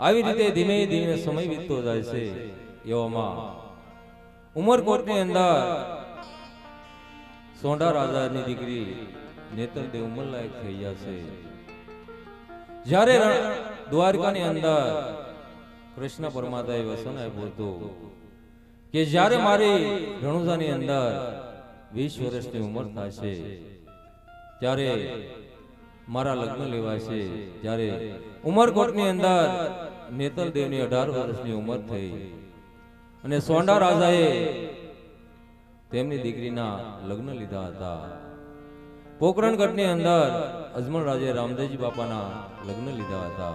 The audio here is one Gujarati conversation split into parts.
આવી રીતે ધીમે ધીમે સમય વીતતો જાય છે એવામાં. ઉમરકોટની અંદર સોંડા રાજાની દીકરી નેતરદેવ ઉમરલાયક થઈ ગયા છે. જ્યારે દ્વારકાની અંદર કૃષ્ણ પરમાતાએ વસન આપ્યું હતું. કે જ્યારે મારી રણુજાની અંદર વીસ વર્ષની ઉંમર થશે ત્યારે મારા લગ્ન લેવાય છે. જ્યારે ઉમરકોટની અંદર નેતલ દેવની અઢાર વર્ષની ઉંમર થઈ. અને સોંડા રાજાએ તેમની દીકરીના લગ્ન લીધા હતા. પોકરણગઢની અંદર અજમલ રાજે રામદેવજી બાપાના લગ્ન લીધા હતા.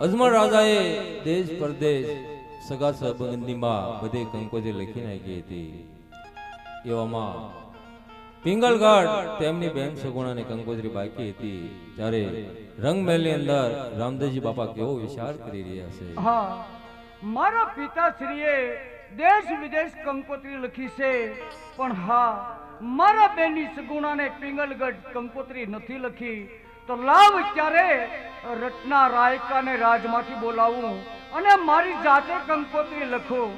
અજમલ રાજાએ દેશ પરદેશ સગા સંબંધીમાં બધે કંકોજે લખી નાખી હતી. એવામાં પિંગલગઢ તેમની બેન સગુણાની કંકોત્રી બાકી હતી. ત્યારે રંગમહેલની અંદર રામદેવજી બાપા કેવો વિચાર કરી રહ્યા છે. હા, મારા પિતાશ્રીએ દેશ વિદેશ કંકોત્રી લખી છે. પણ હા, મારા બેનની સગુણાને પિંગલગઢ કંકોત્રી નથી લખી. તો લાવ ક્યારે રત્ના રાયકાને રાજમાંથી બોલાવું અને મારી જાતે કંકોત્રી લખું.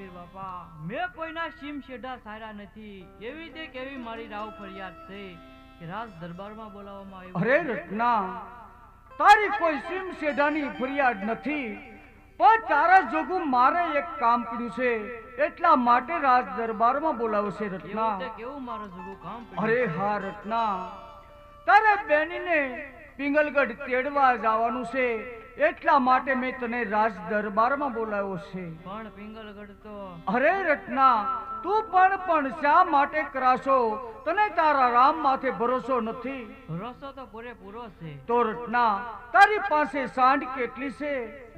હા બાપા મેં કોઈના સીમ શેઢા સારા નથી. એવી તે કેવી મારી રાવ ફરિયાદ છે કે રાજ દરબારમાં બોલાવવામાં અરે રત્ના તારી કોઈ સિમ શેઢાની ફરિયાદ નથી. પણ તારા જોગું મારે એક કામ પડ્યું છે. એટલા માટે રાજ દરબારમાં બોલાવશે રત્ના. કેવું મારું જોગું કામ અરે હા રત્ના તારે બેનીને પિંગલગઢ તેડવા જવાનું છે. એટલા માટે મેં તને રાજ દરબારમાં બોલાવ્યો છે. પણ પિંગલગઢ તો અરે રત્ના તું પણ પણ શા માટે કરાશો? તને તારા રામ માથે ભરોસો નથી. ભરોસો તો પૂરેપૂરો છે. તો રત્ના તારી પાસે સાંઢ કેટલી છે?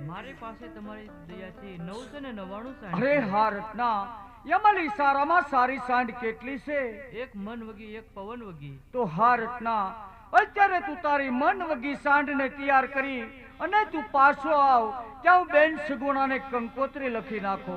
મારી પાસે તમારી દયાથી નવસો ને નવ્વાણું સાઠ અરે હા રત્ના યમલી સારામાં સારી સાંડ કેટલી છે? એક મન વગી એક પવન વગી. તો હા રત્ના અત્યારે તું તારી મન વગી સાંઢને તૈયાર કરી અને તું પાછો આવ. ત્યાં બેન સગુણાને કંકોત્રી લખી નાખો.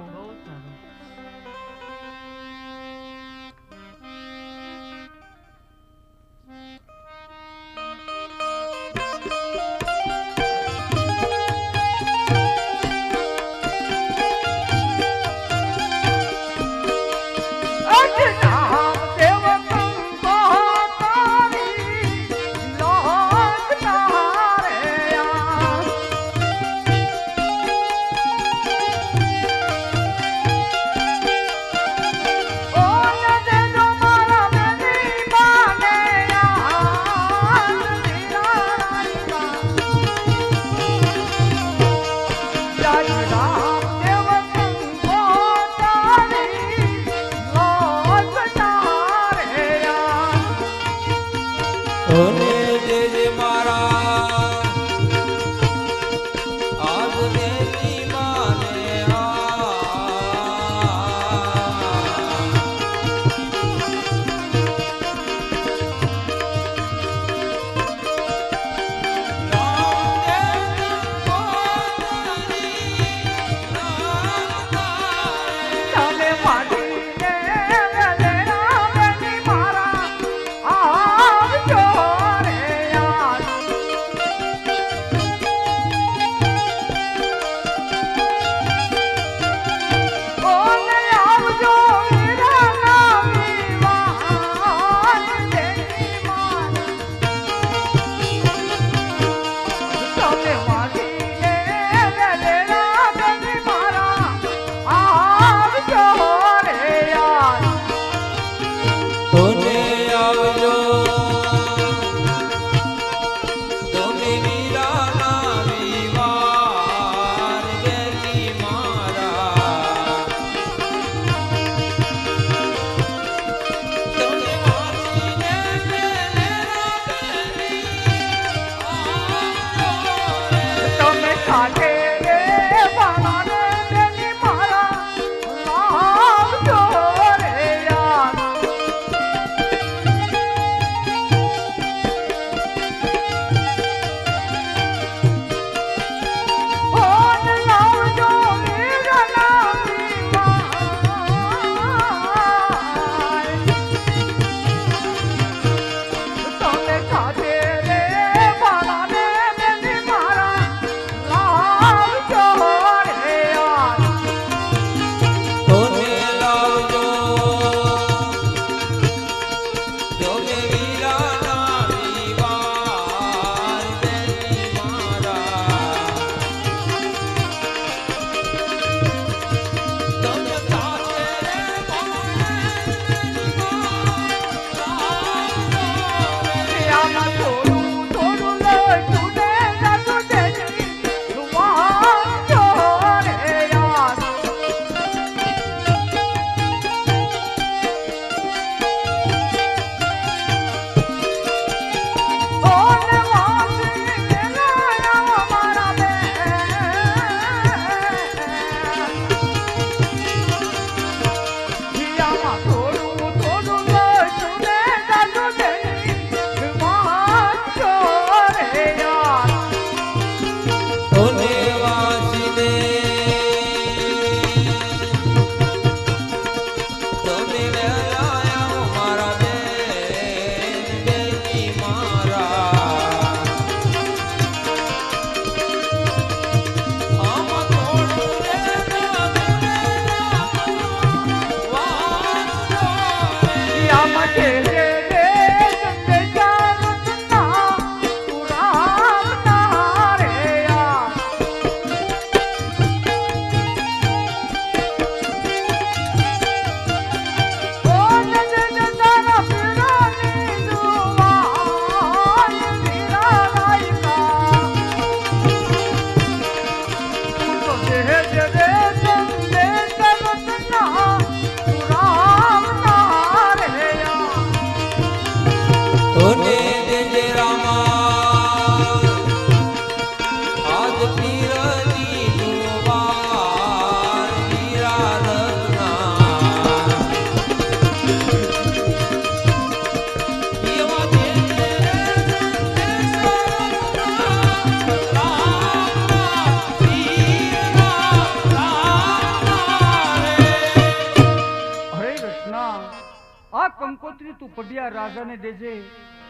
કંકોત્રી તું પઢિયા રાજાને દેજે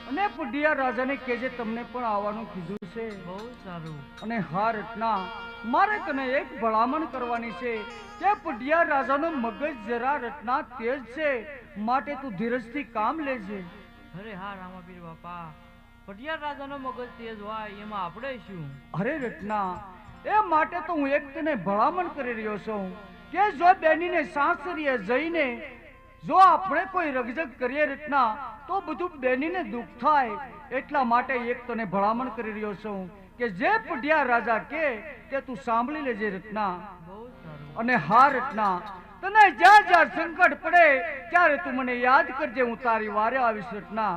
અને પઢિયા રાજાને કેજે તમને પણ આવવાનું કીધું છે. બહુ સારું. અને હા રત્ના મારે તને એક ભલામણ કરવાની છે કે પઢિયા રાજાનો મગજ જરા રત્ના તેજ છે માટે તું ધીરજથી કામ લેજે. અરે હા રામાપીર બાપા. પટિયાર રાજાનો મગજ તેજ હોય એમાં આપણે શું? અરે રત્ના એ માટે તો હું એક તને ભલામણ કરી રહ્યો છું કે જો બેનીને સાસરીએ જઈને જો આપણે કોઈ રગજગ કરીએ રીતના, તો બધું બેનીને દુઃખ થાય. એટલા માટે એક તને ભલામણ કરી રહ્યો છું કે જે પઢિયા રાજા કે તે તું સાંભળી લેજે રીતના. અને હા રીતના, તને જ્યાં જ્યાં સંકટ પડે, ત્યારે તું મને યાદ કરજે, હું તારી વારે આવીશ રત્ના.